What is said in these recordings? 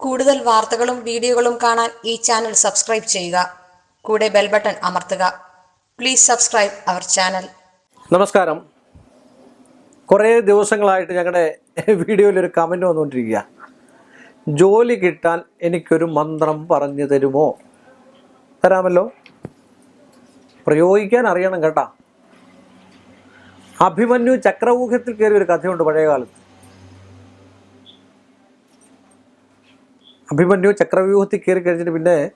കൂടുതൽ വാർത്തകളും വീഡിയോകളും കാണാൻ ഈ ചാനൽ സബ്സ്ക്രൈബ് ചെയ്യുക. കൂടെ ബെൽ ബട്ടൺ അമർത്തുക. Please subscribe our channel. നമസ്കാരം. കുറേ ദിവസങ്ങളായിട്ട് ഞങ്ങളുടെ വീഡിയോയിൽ ഒരു കമന്റ് വന്നുകൊണ്ടിരിക്കുക. ജോലി കിട്ടാൻ എനിക്കൊരു മന്ത്രം പറഞ്ഞു തരുമോ? തരാമല്ലോ. പ്രയോഗിക്കാൻ അറിയണം കേട്ടാ. അഭിമന്യു ചക്രവ്യൂഹത്തിൽ കയറി ഒരു കഥയുണ്ട് പഴയ കാലത്ത് അഭിമന്യു ചക്രവ്യൂഹത്തിൽ കയറി കഴിഞ്ഞിട്ട് പിന്നെ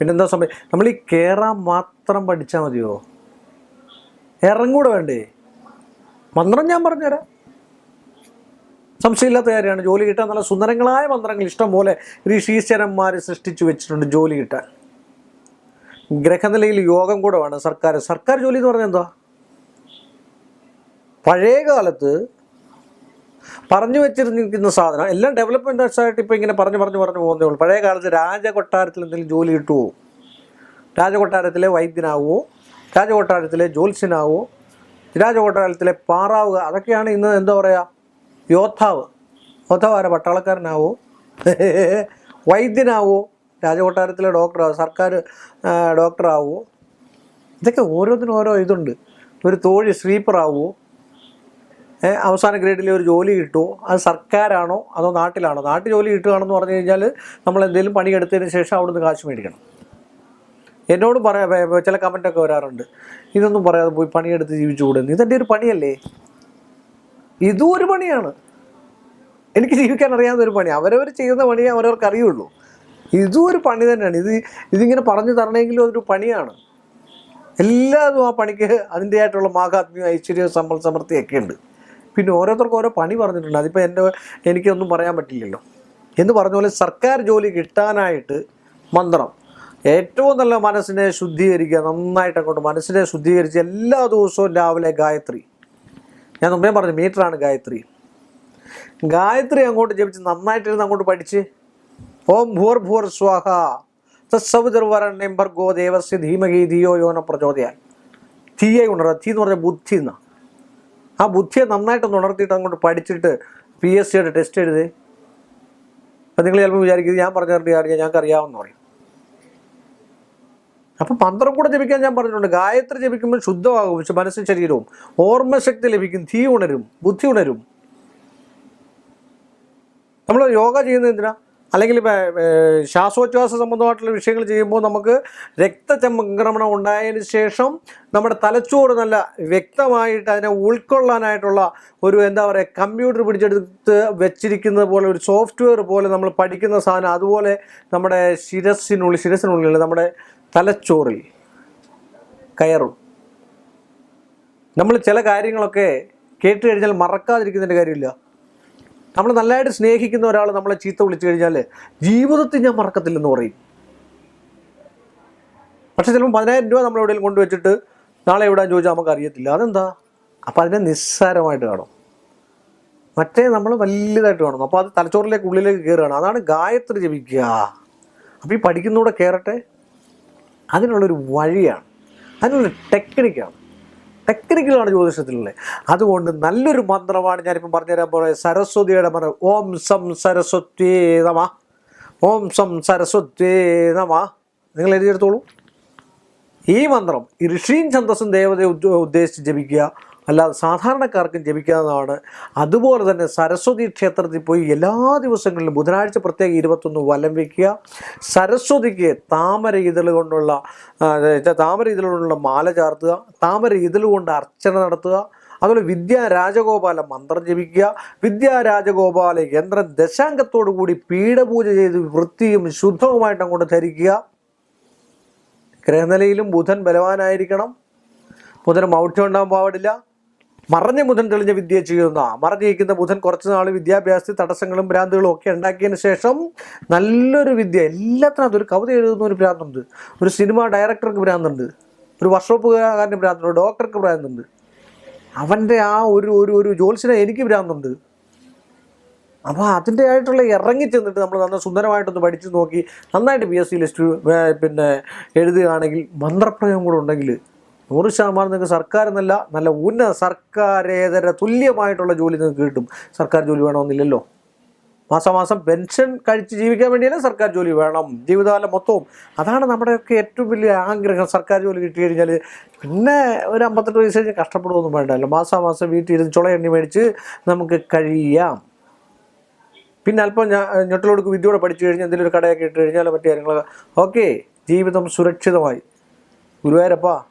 പിന്നെന്താ സമയം നമ്മൾ ഈ കയറാൻ മാത്രം പഠിച്ചാൽ മതിയോ? ഇറങ്ങൂടെ വേണ്ടേ? മന്ത്രം ഞാൻ പറഞ്ഞുതരാം. സംശയമില്ലാത്ത കാര്യമാണ്. ജോലി കിട്ടാൻ നല്ല സുന്ദരങ്ങളായ മന്ത്രങ്ങൾ ഇഷ്ടം പോലെ ഋഷീശ്വരന്മാർ സൃഷ്ടിച്ചു വെച്ചിട്ടുണ്ട് ജോലി കിട്ടാൻ. ഗ്രഹനിലയിൽ യോഗം കൂടെ വേണം സർക്കാർ സർക്കാർ ജോലി എന്ന് പറഞ്ഞാൽ എന്താ? പഴയ കാലത്ത് പറഞ്ഞു വെച്ചിരുന്നിരിക്കുന്ന സാധനം. എല്ലാം ഡെവലപ്മെന്റ് ആയിട്ട് ഇപ്പോൾ ഇങ്ങനെ പറഞ്ഞു പറഞ്ഞു പറഞ്ഞു പോകുന്നേ ഉള്ളൂ. പഴയ കാലത്ത് രാജകൊട്ടാരത്തിൽ എന്തെങ്കിലും ജോലി കിട്ടുമോ രാജകൊട്ടാരത്തിലെ വൈദ്യനാവോ? രാജകൊട്ടാരത്തിലെ ജ്യോത്സ്യനാവോ? രാജകൊട്ടാരത്തിലെ പാറാവുക? അതൊക്കെയാണ് ഇന്ന് എന്താ പറയുക യോദ്ധാവ്. യോദ്ധാവാര പട്ടാളക്കാരനാവോ? വൈദ്യനാവോ? രാജകൊട്ടാരത്തിലെ ഡോക്ടറാവോ സർക്കാർ ഡോക്ടറാവോ ഇതൊക്കെ ഓരോന്നിനും ഓരോ ഇതുണ്ട്. ഒരു തോഴി സ്വീപ്പറാവോ ഏ, അവസാന ഗ്രേഡിൽ ഒരു ജോലി കിട്ടുമോ? അത് സർക്കാരാണോ അതോ നാട്ടിലാണോ? നാട്ടിൽ ജോലി കിട്ടുകയാണെന്ന് പറഞ്ഞു കഴിഞ്ഞാൽ നമ്മൾ എന്തെങ്കിലും പണിയെടുത്തതിന് ശേഷം അവിടുന്ന് കാശ് മേടിക്കണം. എന്നോട് പറയാ ചില കമന്റൊക്കെ വരാറുണ്ട്. ഇതൊന്നും പറയാതെ പോയി പണിയെടുത്ത് ജീവിച്ചു കൂടുന്നു ഇതെന്റെ ഒരു പണിയല്ലേ? ഇതും ഒരു പണിയാണ്. എനിക്ക് ജീവിക്കാൻ അറിയാവുന്ന ഒരു പണി അവരവർ ചെയ്യുന്ന പണി അവരവർക്ക് അറിയുള്ളൂ. ഇതും ഒരു പണി തന്നെയാണ്. ഇത് ഇതിങ്ങനെ പറഞ്ഞു തരണമെങ്കിലും അതൊരു പണിയാണ്. എല്ലാതും ആ പണിക്ക് അതിന്റെതായിട്ടുള്ള മാഹാത്മ്യം ഐശ്വര്യം സമ്പൽ സമൃദ്ധിയൊക്കെ ഉണ്ട്. പിന്നെ ഓരോരുത്തർക്കും ഓരോ പണി പറഞ്ഞിട്ടുണ്ട്. അതിപ്പോൾ എന്റെ എനിക്കൊന്നും പറയാൻ പറ്റില്ലല്ലോ. എന്ന് പറഞ്ഞ പോലെ സർക്കാർ ജോലി കിട്ടാനായിട്ട് മന്ത്രം. ഏറ്റവും നല്ല മനസ്സിനെ ശുദ്ധീകരിക്കുക നന്നായിട്ട് അങ്ങോട്ട് മനസ്സിനെ ശുദ്ധീകരിച്ച് എല്ലാ ദിവസവും രാവിലെ ഗായത്രി. ഞാൻ മുമ്പേ പറഞ്ഞു മീറ്ററാണ് ഗായത്രി. ഗായത്രി അങ്ങോട്ട് ജപിച്ച് നന്നായിട്ടിരുന്ന് അങ്ങോട്ട് പഠിച്ച്. ഓം ഭൂർ ഭൂർ സ്വാഹ. തത്സവിതർവരണ്യം ഭർഗോ ദേവസ്യ ധീമഹി ധിയോ യോന പ്രചോദയാൽ തീയെ ഉണർത്തുക തീ എന്ന് പറഞ്ഞാൽ ബുദ്ധി എന്നാ. ആ ബുദ്ധിയെ നന്നായിട്ടൊന്ന് ഉണർത്തിയിട്ട് അങ്ങോട്ട് പഠിച്ചിട്ട് പി എസ് സിയുടെ ടെസ്റ്റ് എഴുതി. അപ്പം നിങ്ങൾ ചിലപ്പോൾ വിചാരിക്കുന്നത് ഞാൻ പറഞ്ഞു തരേണ്ട കാര്യം ഞങ്ങൾക്ക് അറിയാമെന്ന് പറയും. അപ്പം മന്ത്രം കൂടെ ജപിക്കാൻ ഞാൻ പറഞ്ഞിട്ടുണ്ട്. ഗായത്രി ജപിക്കുമ്പോൾ ശുദ്ധമാകും പക്ഷെ മനസ്സും ശരീരവും. ഓർമ്മശക്തി ലഭിക്കും തീ ഉണരും ബുദ്ധി ഉണരും. നമ്മൾ യോഗ ചെയ്യുന്നത് എന്തിനാ? അല്ലെങ്കിൽ ശ്വാസോച്ഛ്വാസ സംബന്ധമായിട്ടുള്ള വിഷയങ്ങൾ ചെയ്യുമ്പോൾ നമുക്ക് രക്തചംക്രമണം ഉണ്ടായതിന് ശേഷം നമ്മുടെ തലച്ചോറ് നല്ല വ്യക്തമായിട്ട് അതിനെ ഉൾക്കൊള്ളാനായിട്ടുള്ള ഒരു എന്താ പറയുക കമ്പ്യൂട്ടർ പിടിച്ചെടുത്ത് വെച്ചിരിക്കുന്നത് പോലെ ഒരു സോഫ്റ്റ്വെയർ പോലെ നമ്മൾ പഠിക്കുന്ന സാധനം അതുപോലെ നമ്മുടെ ശിരസിനുള്ളിൽ ശിരസിനുള്ളിൽ നമ്മുടെ തലച്ചോറിൽ കയറും. നമ്മൾ ചില കാര്യങ്ങളൊക്കെ കേട്ട് കഴിഞ്ഞാൽ മറക്കാതിരിക്കുന്നതിന്റെ കാര്യമില്ല. നമ്മൾ നല്ലതായിട്ട് സ്നേഹിക്കുന്ന ഒരാൾ നമ്മളെ ചീത്ത വിളിച്ചു കഴിഞ്ഞാൽ ജീവിതത്തിൽ ഞാൻ മറക്കത്തില്ലെന്ന് പറയും. പക്ഷെ ചിലപ്പോൾ പതിനായിരം രൂപ നമ്മൾ എവിടെയെങ്കിലും കൊണ്ടുവച്ചിട്ട് നാളെ എവിടെ ചോദിച്ചാൽ നമുക്ക് അറിയത്തില്ല. അതെന്താ? അപ്പം അതിനെ നിസ്സാരമായിട്ട് കാണും. മറ്റേ നമ്മൾ വലുതായിട്ട് കാണും. അപ്പോൾ അത് തലച്ചോറിലേക്ക് ഉള്ളിലേക്ക് കയറുകയാണ്. അതാണ് ഗായത്രി ജപിക്കുക. അപ്പോൾ ഈ പഠിക്കുന്നൂടെ കയറട്ടെ? അതിനുള്ളൊരു വഴിയാണ്. അതിനുള്ളൊരു ടെക്നിക്കാണ് ടെക്നിക്കലാണ് ജ്യോതിഷത്തിലുള്ളത്. അതുകൊണ്ട് നല്ലൊരു മന്ത്രമാണ് ഞാനിപ്പം പറഞ്ഞുതരാൻ പോകുന്നത് സരസ്വതിയുടെ മന്ത്രം ഓം സം സരസ്വത്യേ നമ. ഓം സം സരസ്വത്യേ നമ. നിങ്ങൾ എഴുതിയെടുത്തോളൂ ഈ മന്ത്രം ഈ ഋഷീം ഛന്തസ്സും ദേവതയെ ഉദ്ദേശിച്ച് ജപിക്കുക. അല്ലാതെ സാധാരണക്കാർക്കും ജപിക്കാവുന്നതാണ്. അതുപോലെ തന്നെ സരസ്വതി ക്ഷേത്രത്തിൽ പോയി എല്ലാ ദിവസങ്ങളിലും ബുധനാഴ്ച പ്രത്യേകം ഇരുപത്തൊന്ന് വലം വയ്ക്കുക സരസ്വതിക്ക് താമര ഇതൾ കൊണ്ടുള്ള താമര ഇതൾ കൊണ്ടുള്ള മാല ചാർത്തുക. താമര ഇതൾ കൊണ്ട് അർച്ചന നടത്തുക. അതുപോലെ വിദ്യാ രാജഗോപാല മന്ത്രം ജപിക്കുക. വിദ്യാ രാജഗോപാല യന്ത്രം ദശാംഗത്തോടു കൂടി പീഠപൂജ ചെയ്ത് വൃത്തിയും ശുദ്ധവുമായിട്ട് അങ്ങോട്ട് ധരിക്കുക. ഗ്രഹനിലയിലും ബുധൻ ബലവാനായിരിക്കണം. ബുധന് മൗഢ്യം ഉണ്ടാകാൻ പാടില്ല. മറഞ്ഞ ബുധൻ തെളിഞ്ഞ വിദ്യ ചെയ്യുന്ന മറഞ്ഞിരിക്കുന്ന ബുധൻ കുറച്ച് നാൾ വിദ്യാഭ്യാസത്തിൽ തടസ്സങ്ങളും ഭ്രാന്തുകളും ഒക്കെ ഉണ്ടാക്കിയതിന് ശേഷം നല്ലൊരു വിദ്യ എല്ലാത്തിനും അതൊരു കവിത എഴുതുന്ന ഒരു ഭ്രാന്തുണ്ട്. ഒരു സിനിമ ഡയറക്ടർക്ക് ഭ്രാന്തുണ്ട്. ഒരു വർക്ക്ഷോപ്പുകാരന് ഭ്രാന്തുണ്ട്. ഡോക്ടർക്ക് ഭ്രാന്തുണ്ട്. അവന്റെ ആ ഒരു ഒരു ഒരു ജോത്സ്യനെ എനിക്ക് ഭ്രാന്തുണ്ട്. അപ്പോൾ അതിന്റെ ആയിട്ടുള്ള ഇറങ്ങി ചെന്നിട്ട് നമ്മൾ നന്ന സുന്ദരമായിട്ടൊന്ന് പഠിച്ചു നോക്കി നന്നായിട്ട് പി എസ് സി ലിസ്റ്റ് പിന്നെ എഴുതുകയാണെങ്കിൽ മന്ത്രപ്രയോഗം കൂടെ ഉണ്ടെങ്കിൽ നൂറ് ശതമാനം നിങ്ങൾക്ക് സർക്കാർ എന്നല്ല നല്ല ഉന്നത സർക്കാരേതര തുല്യമായിട്ടുള്ള ജോലി നിങ്ങൾക്ക് കിട്ടും. സർക്കാർ ജോലി വേണമെന്നില്ലല്ലോ. മാസാമാസം പെൻഷൻ കഴിച്ച് ജീവിക്കാൻ വേണ്ടിയല്ലേ സർക്കാർ ജോലി വേണം. ജീവിതകാലം മൊത്തവും. അതാണ് നമ്മുടെയൊക്കെ ഏറ്റവും വലിയ ആഗ്രഹം. സർക്കാർ ജോലി കിട്ടി കഴിഞ്ഞാൽ പിന്നെ ഒരു അമ്പത്തെട്ട് വയസ്സ് കഴിഞ്ഞ് കഷ്ടപ്പെടുമൊന്നും വേണ്ടല്ലോ. മാസാമാസം വീട്ടിൽ ഇരുന്ന് ചുള എണ്ണി മേടിച്ച് നമുക്ക് കഴിയാം. പിന്നെ അല്പം ഞാൻ ഞൊട്ടിലോടുക്ക് വിദ്യയോടെ പഠിച്ചു കഴിഞ്ഞാൽ എന്തെങ്കിലും ഒരു കടയൊക്കെ ഇട്ട് കഴിഞ്ഞാൽ മറ്റു കാര്യങ്ങളൊക്കെ. ഓക്കെ ജീവിതം സുരക്ഷിതമായി. ഗുരുവായൂരപ്പ.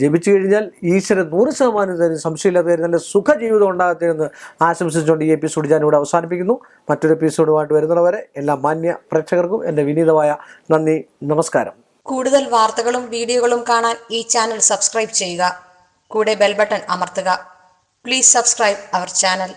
ജപിച്ചു കഴിഞ്ഞാൽ ഈശ്വരൻ നൂറ് ശതമാനം തരും സംശയമില്ലാത്ത കാര്യം നല്ല സുഖജീവിതം ഉണ്ടാകത്തേന്ന് ആശംസിച്ചുകൊണ്ട് ഈ എപ്പിസോഡ് ഞാനിവിടെ അവസാനിപ്പിക്കുന്നു. മറ്റൊരു എപ്പിസോഡുമായിട്ട് വരുന്നവരെ എല്ലാ മാന്യ പ്രേക്ഷകർക്കും എന്റെ വിനീതമായ നന്ദി നമസ്കാരം. കൂടുതൽ വാർത്തകളും വീഡിയോകളും കാണാൻ ഈ ചാനൽ സബ്സ്ക്രൈബ് ചെയ്യുക. കൂടെ ബെൽബട്ടൺ അമർത്തുക. Please subscribe our channel